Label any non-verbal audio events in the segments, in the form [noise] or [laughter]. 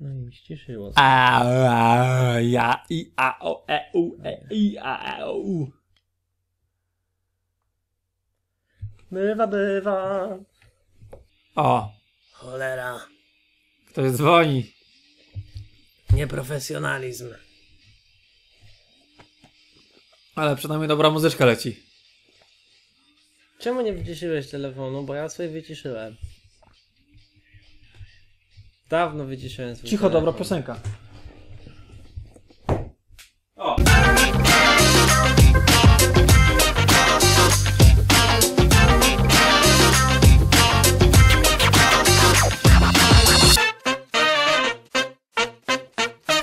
No i ściszyło. A, a, ja, i, a, o, e, u, e, i, a, e, u. Bywa, bywa. O, Cholera. ktoś dzwoni. Nieprofesjonalizm. Ale przynajmniej dobra muzyczka leci. Czemu nie wyciszyłeś telefonu? Bo ja sobie wyciszyłem. Dawno wyciszyłem swój Cicho, telefon. dobra piosenka. O.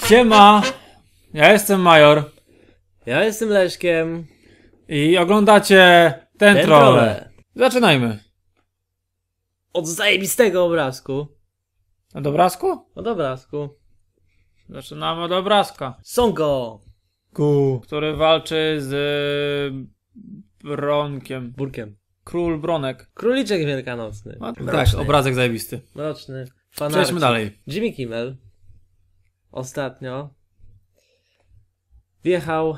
Siema, ja jestem Major Ja jestem Leszkiem. i oglądacie ten, Ten troll. trolle. Zaczynajmy. Od zajebistego obrazku. Od obrazku? Od obrazku. Zaczynamy od obrazka. Songo. Ku. Który walczy z y, Bronkiem. Burkiem. Król Bronek. Króliczek wielkanocny. No, tak, obrazek zajebisty. Mroczny. Fanarci. Przejdźmy dalej. Jimmy Kimmel ostatnio wjechał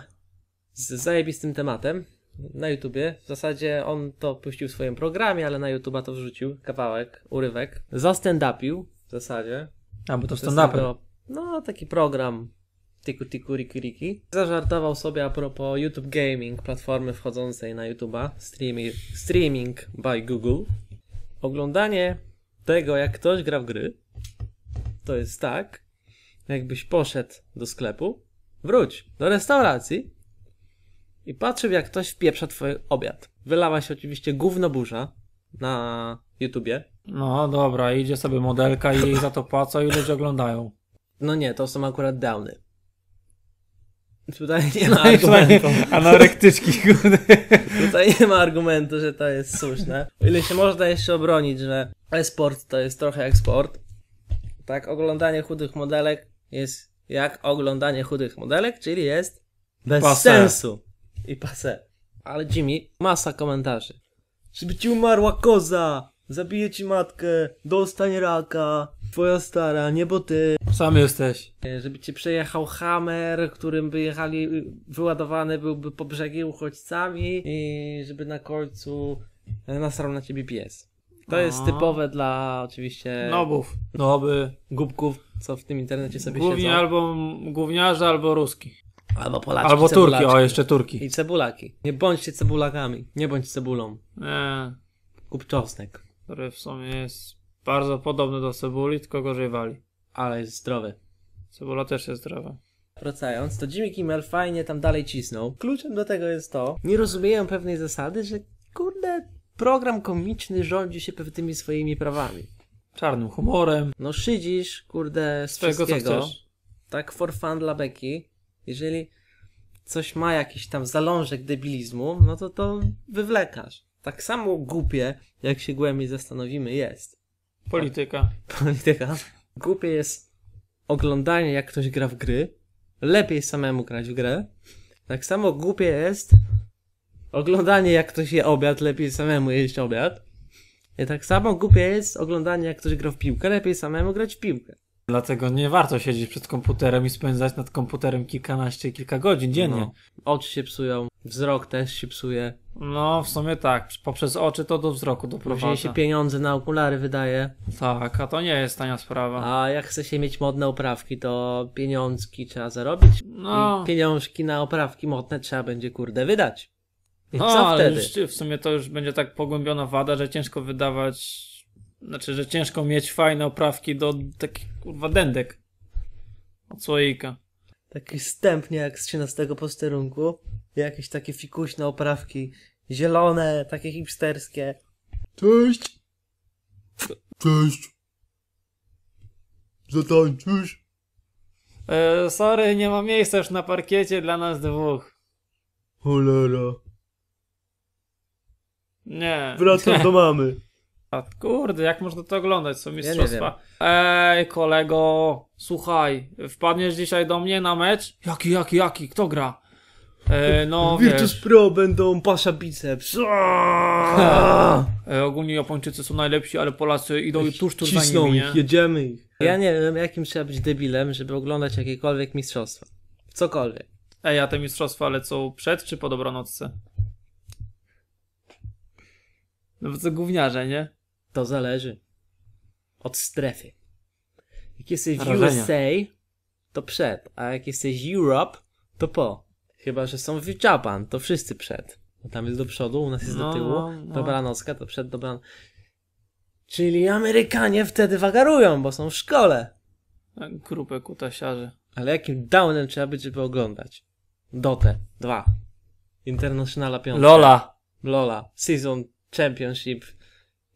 z zajebistym tematem na YouTubie. W zasadzie on to puścił w swoim programie, ale na YouTuba to wrzucił kawałek, urywek. Zastand-upił w zasadzie. A, bo to stand No, taki program tiku tiku riki riki. Zażartował sobie a propos YouTube Gaming, platformy wchodzącej na YouTuba, streaming, streaming by Google. Oglądanie tego, jak ktoś gra w gry, to jest tak, jakbyś poszedł do sklepu, wróć do restauracji i patrzył, jak ktoś wpieprza twój obiad. Wylała się oczywiście gówno burza na YouTubie. No dobra, idzie sobie modelka i jej za to płaca i ludzie oglądają. No nie, to są akurat downy. Tutaj nie [laughs] ma No argumentu. Anorektyczki, kurde. Tutaj nie ma argumentu, że to jest słuszne. O ile się można jeszcze obronić, że e-sport to jest trochę jak sport. Tak, oglądanie chudych modelek jest jak oglądanie chudych modelek, czyli jest bez sensu. I pase. Ale Jimmy, masa komentarzy. Żeby ci umarła koza, zabije ci matkę, dostań raka, twoja stara, nie bo ty. Sam jesteś. E, żeby cię przejechał Hammer, którym by jechali, y, wyładowany byłby po brzegi uchodźcami i żeby na końcu e, nasrał na ciebie pies. To jest typowe dla oczywiście Nobów. Noby. głupków, co w tym internecie sobie Głównie siedzą. albo gówniarze, albo ruski. Albo Polaczki, Albo Turki, o jeszcze Turki. I cebulaki. Nie bądźcie cebulakami, nie bądź cebulą. Nie, Kup czosnek, który w sumie jest bardzo podobny do cebuli, tylko gorzej wali. ale jest zdrowy. Cebula też jest zdrowa. Wracając, to Jimmy Kimmel fajnie tam dalej cisnął. Kluczem do tego jest to, nie rozumieją pewnej zasady, że kurde, program komiczny rządzi się pewnymi swoimi prawami. Czarnym humorem. No szydzisz, kurde, z Swojego co wszystkiego. chcesz. Tak for fun dla beki. Jeżeli coś ma jakiś tam zalążek debilizmu, no to to wywlekasz. Tak samo głupie, jak się głębiej zastanowimy, jest. Polityka. [laughs] Polityka. Głupie jest oglądanie, jak ktoś gra w gry. Lepiej samemu grać w grę. Tak samo głupie jest oglądanie, jak ktoś je obiad. Lepiej samemu jeść obiad. I tak samo głupie jest oglądanie, jak ktoś gra w piłkę. Lepiej samemu grać w piłkę. Dlatego nie warto siedzieć przed komputerem i spędzać nad komputerem kilkanaście, kilka godzin dziennie. No. Oczy się psują, wzrok też się psuje. No, w sumie tak. Poprzez oczy to do wzroku Później doprowadza. się pieniądze na okulary wydaje. Tak, a to nie jest tania sprawa. A jak chce się mieć modne oprawki, to pieniążki trzeba zarobić. No, I pieniążki na oprawki modne trzeba będzie kurde wydać. I no co ale wtedy? już w sumie to już będzie tak pogłębiona wada, że ciężko wydawać, znaczy, że ciężko mieć fajne oprawki do takich kurwa dędek. Od słoika. Taki wstępnie jak z 13 posterunku. Jakieś takie fikuśne oprawki. Zielone, takie hipsterskie. Cześć. Cześć. Zatańczysz? E, sorry, nie ma miejsca już na parkiecie dla nas dwóch. Cholera. Nie. Wracam do mamy. [laughs] A, kurde, jak można to oglądać? Są nie mistrzostwa. Ej, kolego, słuchaj, wpadniesz dzisiaj do mnie na mecz? Jaki, jaki, jaki? Kto gra? E, no [laughs] Virtus wiesz, Pro będą pasza biceps. [laughs] e, ogólnie Japończycy są najlepsi, ale Polacy idą tuż tuż za Cisną nimi, ich, nie? jedziemy ich. Ja nie wiem, jakim trzeba być debilem, żeby oglądać jakiekolwiek mistrzostwa. Cokolwiek. Ej, a te mistrzostwa lecą przed czy po dobranocce? No bo co gówniarze, nie? To zależy. Od strefy. Jak jesteś w. USA, to przed, a jak jesteś Europe, to po. Chyba, że są w Japan, to wszyscy przed. Bo tam jest do przodu, u nas jest No, do tyłu. no, no. Dobranocka to przed dobran... Czyli Amerykanie wtedy wagarują, bo są w szkole. Grupę kutasiarzy. Ale jakim downem trzeba być, żeby oglądać? Dotę 2. Internationala 5. Lola! Lola. Season Championship.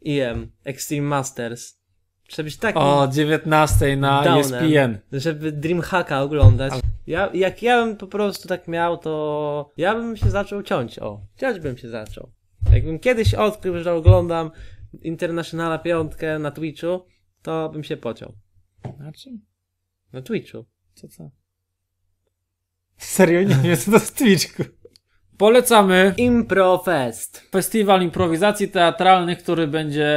EM. Extreme Masters. Trzeba być takim O 19 na Downem. ESPN. żeby Dreamhacka oglądać. Ja, jak ja bym po prostu tak miał, to ja bym się zaczął ciąć. O, ciąć bym się zaczął. Jakbym kiedyś odkrył, że oglądam Internationala piątkę na Twitchu, to bym się pociął. Na czym? Na Twitchu. Co co? Serio nie wiem, co to jest Twitchku. Polecamy Improfest. festiwal improwizacji teatralnych, który będzie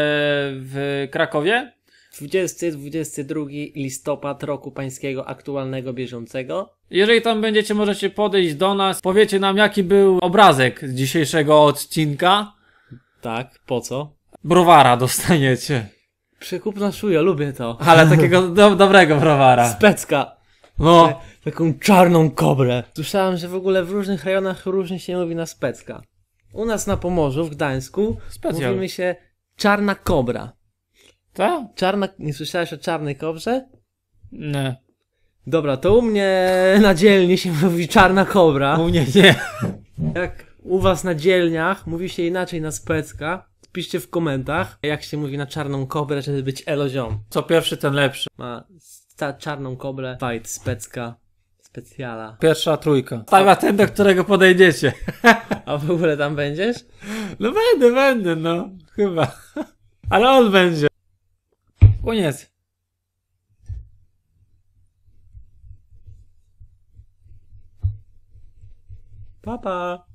w Krakowie. 20-22 listopad roku pańskiego aktualnego, bieżącego. Jeżeli tam będziecie, możecie podejść do nas, powiecie nam, jaki był obrazek z dzisiejszego odcinka. Tak, po co? Browara dostaniecie. Przekupna szuja, lubię to. Ale [laughs] takiego do, dobrego browara. Specka. No, Taką czarną kobrę. Słyszałem, że w ogóle w różnych rejonach różnie się mówi na specka. U nas na Pomorzu, w Gdańsku, Specjal. mówimy się czarna kobra. co? Czarna... Nie słyszałeś o czarnej kobrze? Nie. Dobra, to u mnie na dzielni się [laughs] mówi czarna kobra. U mnie nie. Jak u was na dzielniach mówi się inaczej na specka, piszcie w komentarzach, jak się mówi na czarną kobrę, żeby być eloziom. Co pierwszy, ten lepszy. Ma sta- czarną kobrę, fight, specka, specjala. Pierwsza trójka. Stawia ten, do którego podejdziecie. A w ogóle tam będziesz? No będę, będę, no. Chyba. Ale on będzie. Koniec. Papa.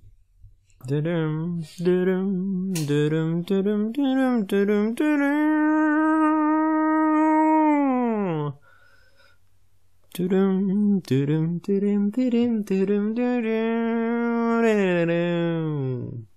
Dudum, dudum, dudum, dudum, dudum, dudum, dudum. Dudum, dudum, dudum, dudum, dudum, dudum, dudum.